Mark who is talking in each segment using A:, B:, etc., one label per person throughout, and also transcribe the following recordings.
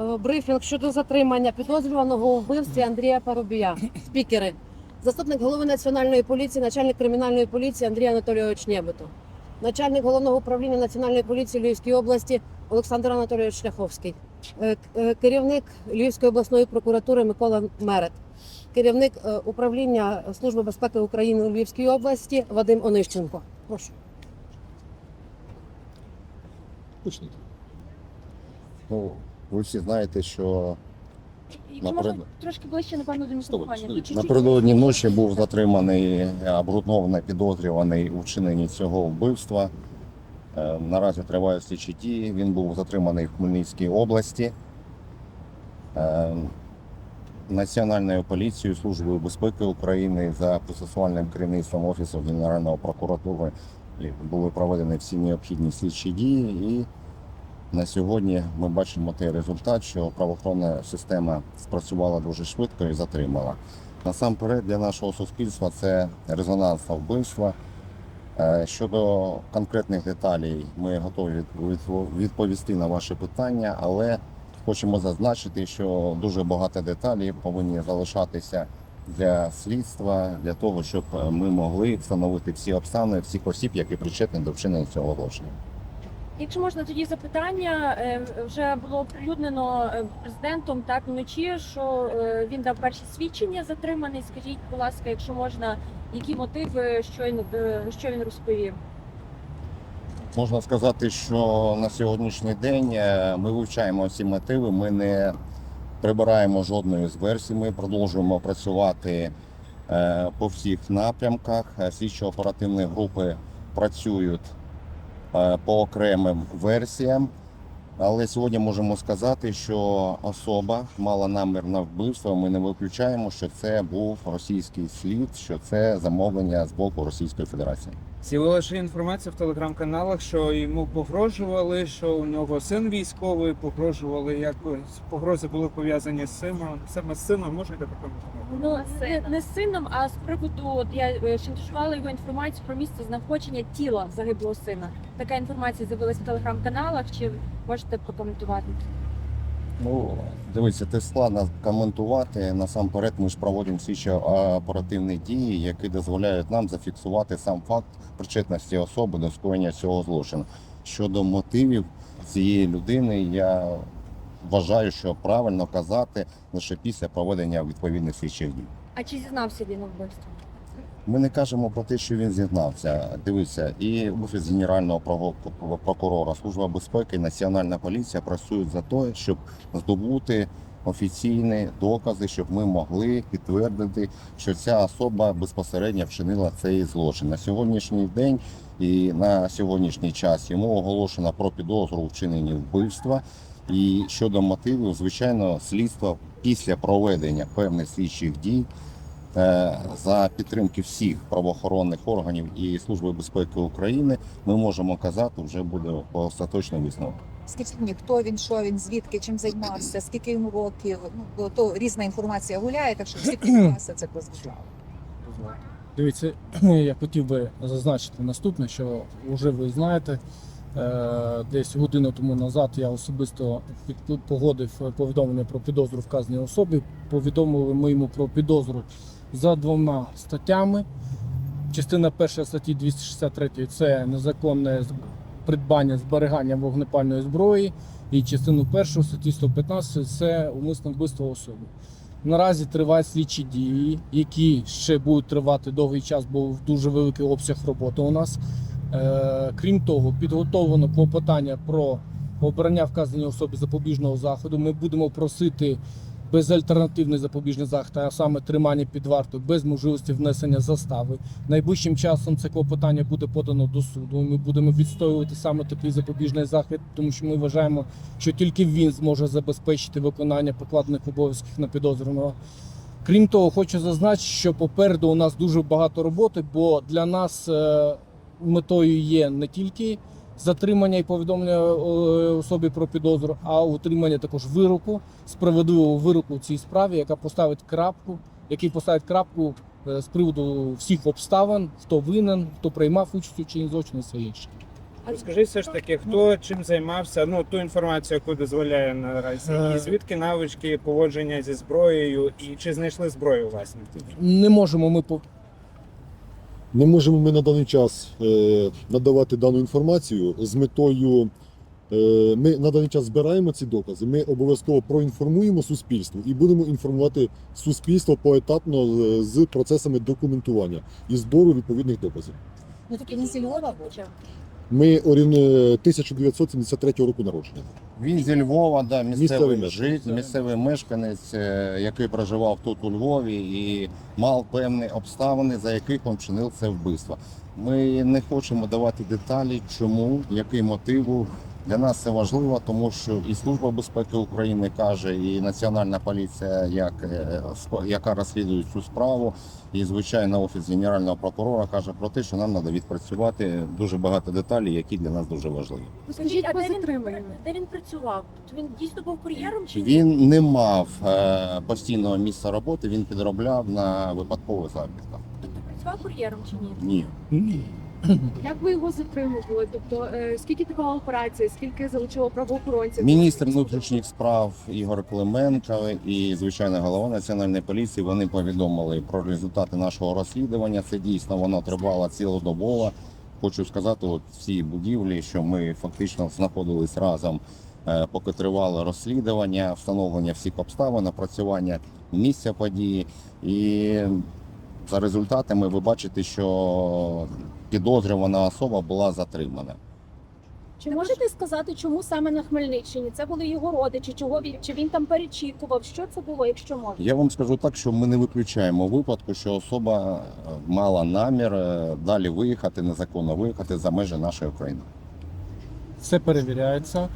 A: Е, Брифінг щодо затримання підозрюваного у вбивстві Андрія Парубія. Спікери. Заступник голови національної поліції, начальник кримінальної поліції Андрій Анатолійович Нєбито. Начальник головного управління національної поліції Львівської області Олександр Анатолійович Шляховський. Е, е, Керівник Львівської обласної прокуратури Микола Мерет. Керівник управління Служби безпеки України у Львівській області Вадим Онищенко. Прошу.
B: Почніть. Ви всі знаєте, що
C: Якщо
B: Наперед-
C: можна трошки ближче, напевно, до мікрофонів. Чуть-чуть.
B: напередодні ночі був затриманий обґрунтовано підозрюваний у вчиненні цього вбивства. Е, Наразі тривають слідчі дії. Він був затриманий в Хмельницькій області. Е, Національною поліцією Службою безпеки України за процесуальним керівництвом Офісу Генерального прокуратури були проведені всі необхідні слідчі дії і на сьогодні ми бачимо той результат, що правоохоронна система спрацювала дуже швидко і затримала. Насамперед для нашого суспільства це резонансне вбивство. Е, Щодо конкретних деталей, ми готові відповісти на ваші питання, але хочемо зазначити, що дуже багато деталей повинні залишатися для слідства, для того, щоб ми могли встановити всі обставини всіх осіб, які причетні до вчинення цього злочину.
C: Якщо можна тоді запитання, е, вже було оприлюднено е, президентом так вночі, що е, він дав перші свідчення затриманий. Скажіть, будь ласка, якщо можна, які мотиви, що він, що він розповів?
B: Можна сказати, що на сьогоднішній день ми вивчаємо ці мотиви. Ми не прибираємо жодної з версій. Ми продовжуємо працювати по всіх напрямках. Е, Слідчо-оперативні групи працюють по окремим версіям. Але сьогодні можемо сказати, що особа мала намір на вбивство. Ми не виключаємо, що це був російський слід, що це замовлення з боку Російської Федерації.
D: З'явилася інформація в телеграм-каналах, що йому погрожували, що у нього син військовий, погрожували якось погрози були пов'язані з сином. Саме з сином можете прокоментувати?
C: Ну не, не з сином, а з приводу от я е, шантажувала його інформацію про місце знаходження тіла загиблого сина. Така інформація з'явилася в телеграм-каналах. Чи можете прокоментувати?
B: Ну, дивіться, це складно коментувати. Насамперед, ми ж проводимо слідчо оперативні дії, які дозволяють нам зафіксувати сам факт причетності особи до скоєння цього злочину. Щодо мотивів цієї людини, я вважаю, що правильно казати лише після проведення відповідних слідчих дій.
C: А чи зізнався він у вбивстві?
B: Ми не кажемо про те, що він зізнався. Дивіться, і офіс генерального прокурора, служба безпеки, національна поліція працюють за те, щоб здобути офіційні докази, щоб ми могли підтвердити, що ця особа безпосередньо вчинила цей злочин. На сьогоднішній день і на сьогоднішній час йому оголошено про підозру у вбивства. І щодо мотивів, звичайно, слідство після проведення певних слідчих дій за підтримки всіх правоохоронних органів і Служби безпеки України ми можемо казати, вже буде остаточний висновок.
E: Скажіть мені, хто він, що він, звідки, чим займався, скільки йому років. Ну, то різна інформація гуляє, так що всі це прозвучало.
F: Дивіться, я хотів би зазначити наступне, що вже ви знаєте, е, десь годину тому назад я особисто погодив повідомлення про підозру вказаній особі. Повідомили ми йому про підозру за двома статтями. Частина перша статті 263 це незаконне придбання зберігання вогнепальної зброї, і частину першу статті 115 це умисне вбивство особи. Наразі тривають слідчі дії, які ще будуть тривати довгий час, бо дуже великий обсяг роботи у нас. Е, крім того, підготовлено клопотання про обрання вказаної особи запобіжного заходу. Ми будемо просити безальтернативний запобіжний захід, а саме тримання під вартою без можливості внесення застави. Найближчим часом це клопотання буде подано до суду. Ми будемо відстоювати саме такий запобіжний захід, тому що ми вважаємо, що тільки він зможе забезпечити виконання покладених обов'язків на підозрюваного. Крім того, хочу зазначити, що попереду у нас дуже багато роботи, бо для нас е, метою є не тільки затримання і повідомлення е, особі про підозру, а утримання також вироку, справедливого вироку в цій справі, яка поставить крапку, який поставить крапку е, з приводу всіх обставин, хто винен, хто приймав участь у чині злочину все інше.
D: Скажи все ж таки, хто чим займався, ну ту інформацію, яку дозволяє наразі,
F: Е.
D: і звідки навички поводження зі зброєю, і чи знайшли зброю власне?
F: Не можемо ми по
G: Не можемо ми на даний час е, надавати дану інформацію з метою. е, Ми на даний час збираємо ці докази. Ми обов'язково проінформуємо суспільство і будемо інформувати суспільство поетапно е, з процесами документування і збору відповідних доказів.
E: Ну тобто не був?
G: Ми е, 1973 року народження.
B: Він зі Львова, да, місцевий
G: Місцевий
B: житель, місцевий мешканець, е, який проживав тут у Львові і мав певні обставини, за яких він вчинив це вбивство. Ми не хочемо давати деталі, чому, який мотив. Для нас це важливо, тому що і Служба безпеки України каже, і Національна поліція, як, е, яка розслідує цю справу, і звичайно офіс генерального прокурора каже про те, що нам треба відпрацювати дуже багато деталей, які для нас дуже важливі.
C: Скажіть, а де він, де він працював? Тобто він дійсно був кур'єром чи?
B: Він не мав е, постійного місця роботи, він підробляв на випадкових заробітках.
C: Тобто працював кур'єром чи ні?
B: Ні.
H: Як ви його затримували? Тобто е, скільки тривала операція, скільки залучило правоохоронців?
B: Міністр внутрішніх справ Ігор Клименко і звичайно голова національної поліції вони повідомили про результати нашого розслідування. Це дійсно воно тривало цілодобово. Хочу сказати, от в цій будівлі, що ми фактично знаходились разом, е, поки тривало розслідування, встановлення всіх обставин, напрацювання місця події. І за результатами ви бачите, що підозрювана особа була затримана.
H: Чи можете сказати, чому саме на Хмельниччині? Це були його родичі, чого він чи він там перечікував? Що це було, якщо можна?
B: Я вам скажу так, що ми не виключаємо випадку, що особа е, мала намір е, далі виїхати, незаконно виїхати за межі нашої України.
F: все перевіряється.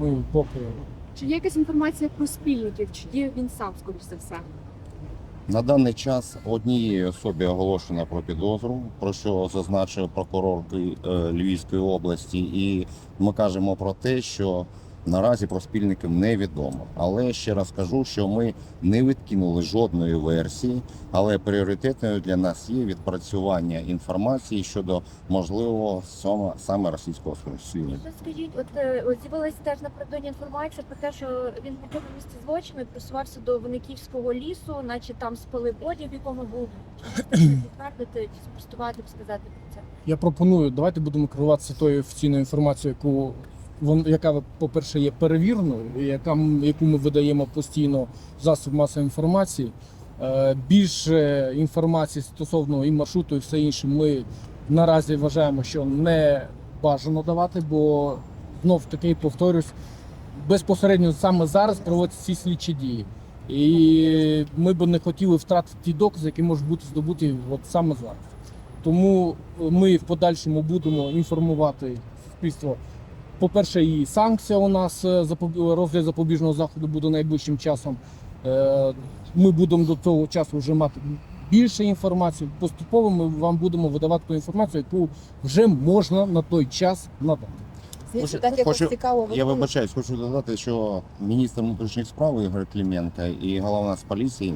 F: Ми поки
H: Чи є якась інформація про спільників? Чи є він сам, скоріш за все?
B: На даний час однієї особі оголошено про підозру, про що зазначив прокурор е, Львівської області, і ми кажемо про те, що наразі про спільників невідомо. Але ще раз кажу, що ми не відкинули жодної версії, але пріоритетною для нас є відпрацювання інформації щодо можливого сьома- саме російського слідства.
C: Скажіть, от е, з'явилася теж напередодні інформація про те, що він був на місці злочину і просувався до Виниківського лісу, наче там спали одяг, в якому був. Підтвердити, чи спростувати, сказати про це?
F: я пропоную, давайте будемо керуватися тою офіційною інформацією, яку вон, яка, по-перше, є перевіреною, і яка, яку ми видаємо постійно засоб масової інформації. Е, Більше інформації стосовно і маршруту, і все інше, ми наразі вважаємо, що не бажано давати, бо знов таки повторюсь, безпосередньо саме зараз проводяться ці слідчі дії. І ми б не хотіли втратити ті докази, які можуть бути здобуті от саме зараз. Тому ми в подальшому будемо інформувати суспільство. По-перше, і санкція у нас е, розгляд запобіжного заходу буде найближчим часом. Е, Ми будемо до того часу вже мати більше інформації. Поступово ми вам будемо видавати ту інформацію, яку вже можна на той час надати.
B: Хочу-
E: так якось
B: хочу-
E: цікаво
B: Я вибачаюсь, хочу додати, що міністр внутрішніх справ Ігор Клименко і голова з поліції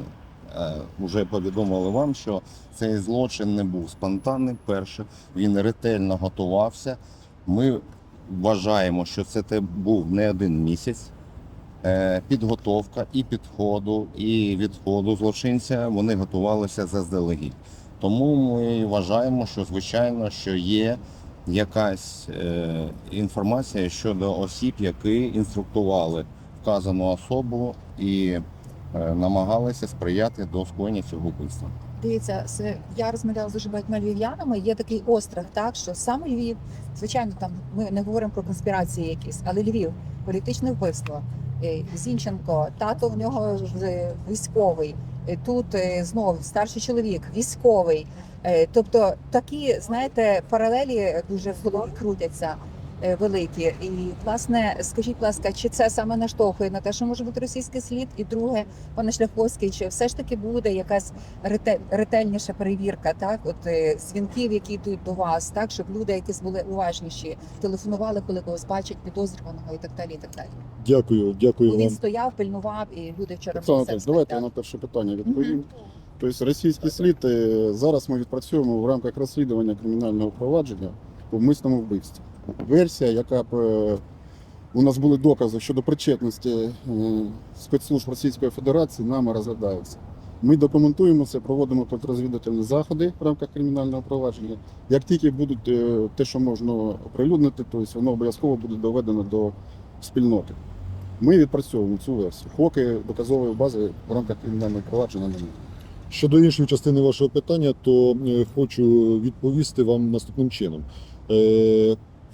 B: е, вже повідомили вам, що цей злочин не був спонтанним. Перше, він ретельно готувався. Ми вважаємо, що це був не один місяць. Е, Підготовка і підходу, і відходу злочинця вони готувалися заздалегідь. Тому ми вважаємо, що звичайно, що є якась е, інформація щодо осіб, які інструктували вказану особу і е, намагалися сприяти до скоєння цього вбивства.
E: Дивіться, я розмовляла дуже багатьма львів'янами. Є такий острах, так що саме Львів, звичайно, там ми не говоримо про конспірації якісь, але Львів, політичне вбивство. Е, Зінченко, тато в нього військовий. Е, Тут е, знов старший чоловік, військовий. Тобто такі, знаєте, паралелі дуже в голові крутяться великі. І власне, скажіть, будь ласка, чи це саме наштовхує на те, що може бути російський слід? І друге, пане Шляховський, чи все ж таки буде якась рете- ретельніша перевірка, так от е, дзвінків, які йдуть до вас, так щоб люди якісь були уважніші, телефонували, коли когось бачать підозрюваного і так далі. І так далі.
G: Дякую, дякую
E: Бо він
G: вам.
E: стояв, пильнував, і люди вчора
I: Оксана Анатольевич, давайте
E: так.
I: на перше питання відповім. Тобто російський слід е, зараз ми відпрацюємо в рамках розслідування кримінального провадження по вмисному вбивстві. Версія, яка б е, у нас були докази щодо причетності е, спецслужб Російської Федерації, нами розглядається. Ми документуємо це, проводимо контррозвідувальні заходи в рамках кримінального провадження. Як тільки будуть е, те, що можна оприлюднити, то воно обов'язково буде доведено до спільноти. Ми відпрацьовуємо цю версію. Поки доказової бази в рамках кримінального провадження немає.
G: Щодо іншої частини вашого питання, то хочу відповісти вам наступним чином.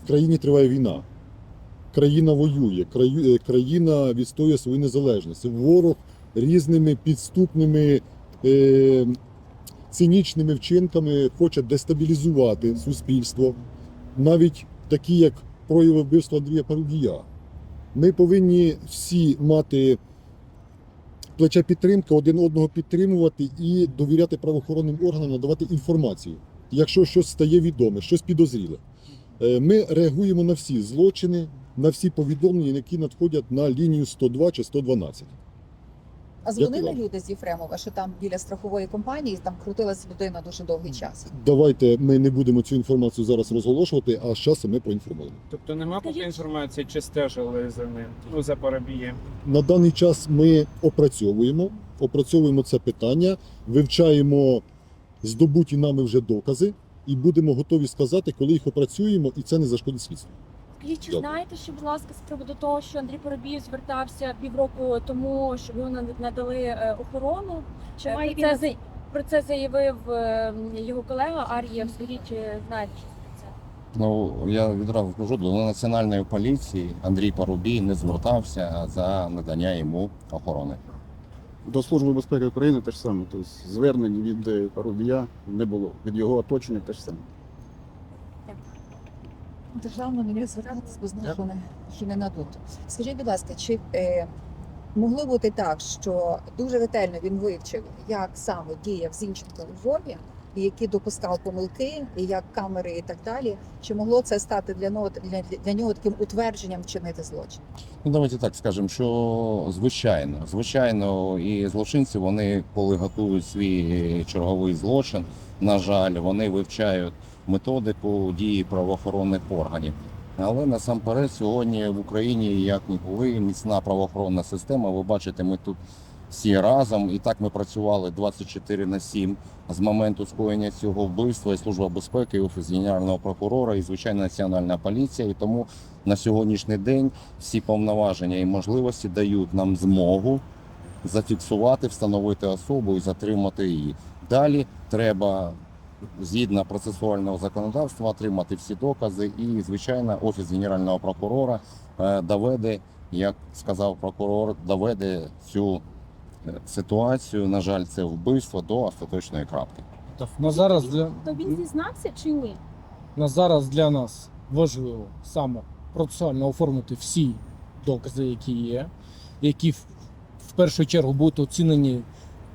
G: Країні триває війна. Країна воює, е, країна відстоює свою незалежність. Ворог різними підступними е, цинічними вчинками хоче дестабілізувати суспільство, навіть такі, як прояви вбивства Андрія Парубія. Ми повинні всі мати плече підтримки, один одного підтримувати і довіряти правоохоронним органам, надавати інформацію. Якщо щось стає відоме, щось підозріле. Е, Ми реагуємо на всі злочини, на всі повідомлення, які надходять на лінію 102 чи 112.
E: А дзвонили люди з Єфремова, що там біля страхової компанії там крутилась людина дуже довгий час.
G: Давайте ми не будемо цю інформацію зараз розголошувати, а з часом ми поінформуємо.
D: Тобто нема поки інформації, чи стежили за ним, ну за Парубієм.
G: На даний час ми опрацьовуємо, опрацьовуємо це питання, вивчаємо здобуті нами вже докази і будемо готові сказати, коли їх опрацюємо, і це не зашкодить слідству.
C: Скажіть, чи
G: Дякую.
C: знаєте, що, будь ласка, з приводу того, що Андрій Поробієв звертався півроку тому, щоб його надали е, охорону?
H: Чи
C: Е,
H: має
C: про, це,
H: він
C: про це заявив е, його колега Ар'єв. Скажіть, чи знаєте що про це?
B: Ну я відразу скажу, до національної поліції Андрій Парубій не звертався за надання йому охорони.
I: До Служби безпеки України те ж саме. Тобто звернень від е, Парубія не було, від його оточення те ж саме.
E: Державно не звертатися, бо знав, що не, надуть. Скажіть, будь ласка, чи е, могло бути так, що дуже ретельно він вивчив, як саме діяв Зінченко у Львові, які допускав помилки, як камери, і так далі? Чи могло це стати для нього для, для нього таким утвердженням вчинити злочин?
B: Ну, давайте так скажемо, що звичайно, звичайно, і злочинці вони, коли готують свій черговий злочин, на жаль, вони вивчають методику дії правоохоронних органів. Але насамперед сьогодні в Україні як ніколи міцна правоохоронна система. Ви бачите, ми тут всі разом, і так ми працювали 24 на 7 з моменту скоєння цього вбивства, і служба безпеки, і офіс генерального прокурора, і звичайно національна поліція. І тому на сьогоднішній день всі повноваження і можливості дають нам змогу зафіксувати, встановити особу і затримати її. Далі треба згідно процесуального законодавства отримати всі докази, і звичайно, офіс генерального прокурора е, доведе, як сказав прокурор, доведе цю ситуацію. На жаль, це вбивство до остаточної крапки.
F: Так, на зараз для
H: То він зізнався чи ні?
F: на зараз для нас важливо саме процесуально оформити всі докази, які є, які в, в першу чергу будуть оцінені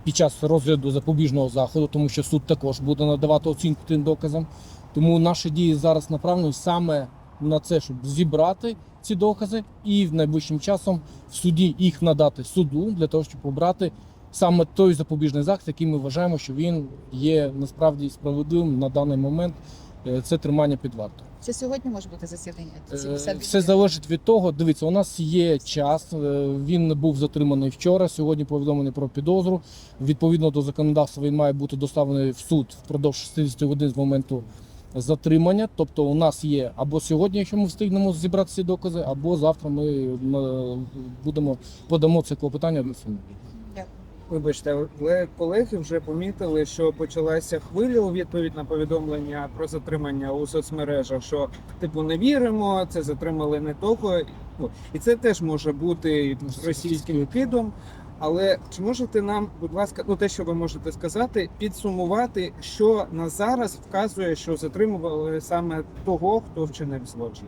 F: під час розгляду запобіжного заходу, тому що суд також буде надавати оцінку тим доказам. Тому наші дії зараз направлені саме на це, щоб зібрати ці докази і в найближчим часом в суді їх надати суду для того, щоб обрати саме той запобіжний захід, який ми вважаємо, що він є насправді справедливим на даний момент. Е, Це тримання під вартою.
E: Це сьогодні може бути засідання?
F: Е,
E: 52
F: Все залежить від того. Дивіться, у нас є час. е, Він був затриманий вчора. Сьогодні повідомлений про підозру. Відповідно до законодавства, він має бути доставлений в суд впродовж 60 годин з моменту затримання. Тобто, у нас є або сьогодні, якщо ми встигнемо зібрати ці докази, або завтра ми будемо подамо це клопотання до суду.
D: Вибачте, але колеги вже помітили, що почалася хвиля у відповідь на повідомлення про затримання у соцмережах, що типу не віримо, це затримали не того. Ну, І це теж може бути російським кидом. Але чи можете нам, будь ласка, ну те, що ви можете сказати, підсумувати, що на зараз вказує, що затримували саме того, хто вчинив злочин?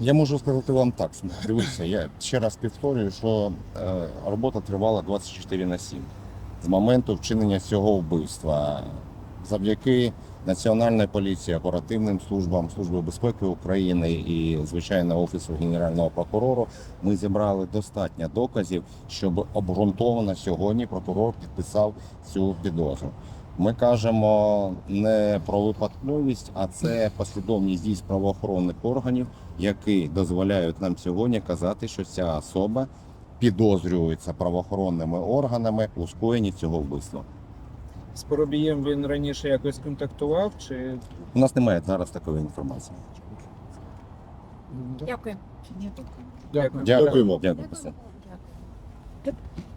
B: Я можу сказати вам так. Дивіться, я ще раз повторюю, що е, робота тривала 24 на 7 з моменту вчинення цього вбивства. Завдяки Національній поліції, оперативним службам, Служби безпеки України і, звичайно, Офісу Генерального прокурора ми зібрали достатньо доказів, щоб обґрунтовано сьогодні прокурор підписав цю підозру. Ми кажемо не про випадковість, а це послідовність дій правоохоронних органів, які дозволяють нам сьогодні казати, що ця особа підозрюється правоохоронними органами у скоєнні цього вбивства.
D: З Поробієм він раніше якось контактував, чи
B: У нас немає зараз такої інформації.
C: Дякую.
F: Дякую.
B: Дякую.
G: Дякуємо.
B: Дякую.
A: Дякую.